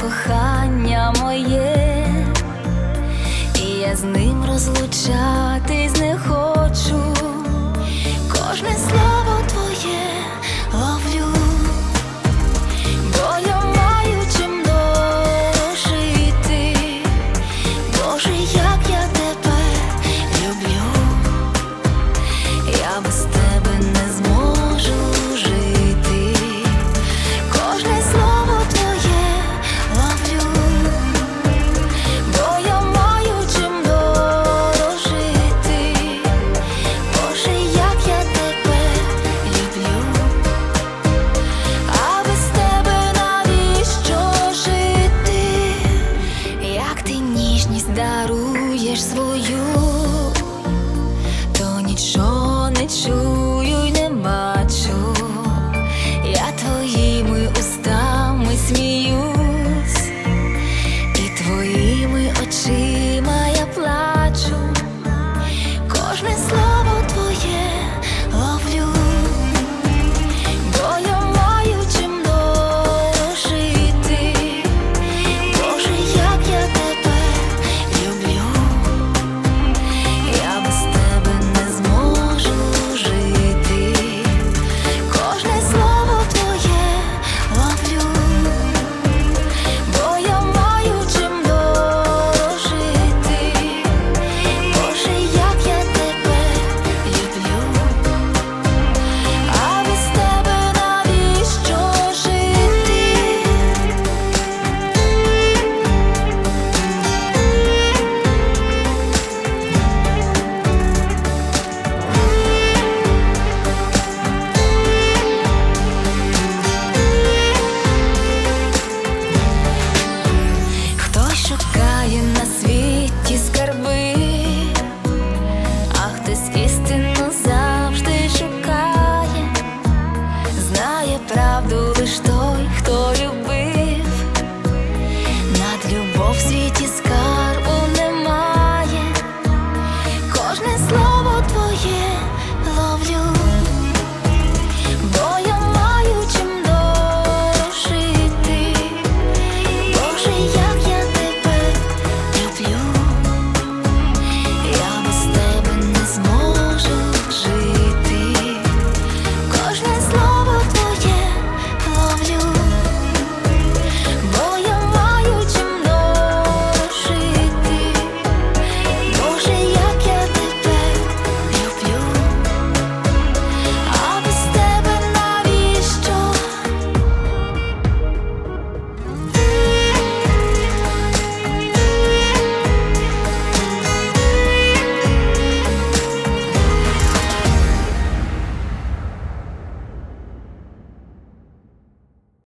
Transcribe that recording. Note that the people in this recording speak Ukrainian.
кохання моє, і я з ним розлучатись не хочу Вдячність даруєш свою, то нічого.